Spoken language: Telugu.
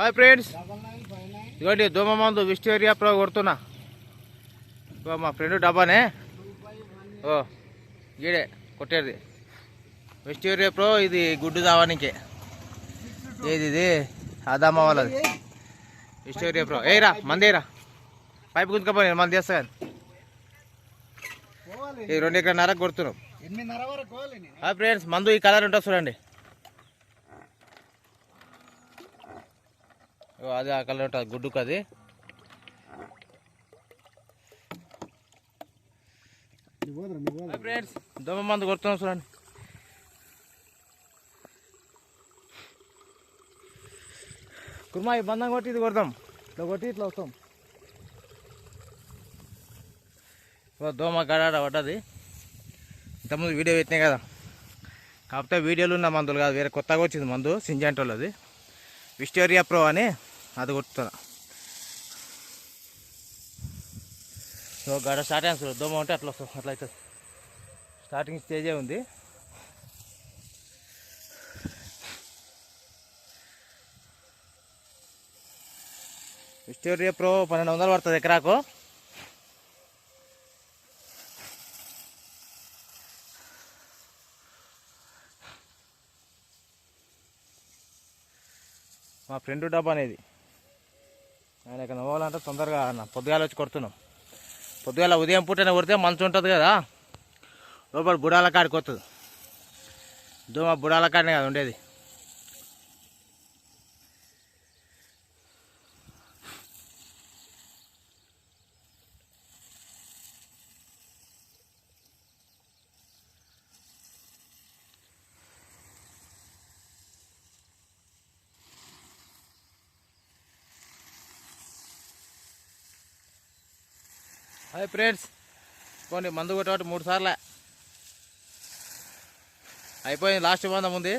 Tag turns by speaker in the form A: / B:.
A: Hi friends. ఇదిగోండి దోమ మందు విస్టేరియా ప్రో కొడుతున్నా. ఇగో మా ఫ్రెండ్ డబ్బానే. ఓ గీడే కొట్టేది. విస్టేరియా ప్రో ఇది గుడ్డు దావానికి ఏది ఇది అదమ్మ వాళ్ళది. విస్టేరియా ప్రో. ఏరా మందేరా పైపు గుంతుకపోయి మంది చేస్తా కానీ. ఈ రెండు ఎకర నరకు కొడుతున్నాం. హాయ్ ఫ్రెండ్స్ మందు ఈ కలర్ ఉంటుంది చూడండి. అది ఆ కలర్ ఉంటుంది గుడ్డుకు అది ఫ్రెండ్స్ దోమ మందు కొడుతున్నాం చూడండి. కుర్మా ఈ బంధం కొట్టి ఇది కొడతాం ఇట్లా కొట్టి ఇట్లా వస్తాం. దోమ గడాడ పడ్డది. ఇంతకుముందు వీడియో పెట్టినాయి కదా. కాకపోతే వీడియోలు ఉన్న మందులు కాదు వేరే కొత్తగా వచ్చింది మందు సింజాంటోళ్ళది. విస్టోరియా ప్రో అని అది కొట్టుతా సో గడ స్టార్ట్ అయ్యాను చూడు దోమ ఉంటే అట్లా వస్తుంది అట్లా అవుతుంది. స్టార్టింగ్ స్టేజే ఉంది. విస్టోరియా ప్రో పన్నెండు వందలు పడుతుంది ఎకరాకు. మా ఫ్రెండ్ డబ్బా అనేది. నేను ఇక్కడ పోవాలంటే తొందరగా అన్న. పొద్దుగాల వచ్చి కొడుతున్నాం. పొద్దుగాల ఉదయం పూటనే కొడితే మంచు ఉంటుంది కదా. లోపల బుడాల కాడికి వస్తుంది దోమ బుడాల కాడనే కదా ఉండేది. Hi friends. పోనీ మందు కొట్టబట్టి మూడు సార్లే. అయిపోయింది లాస్ట్ బంధం ఉంది.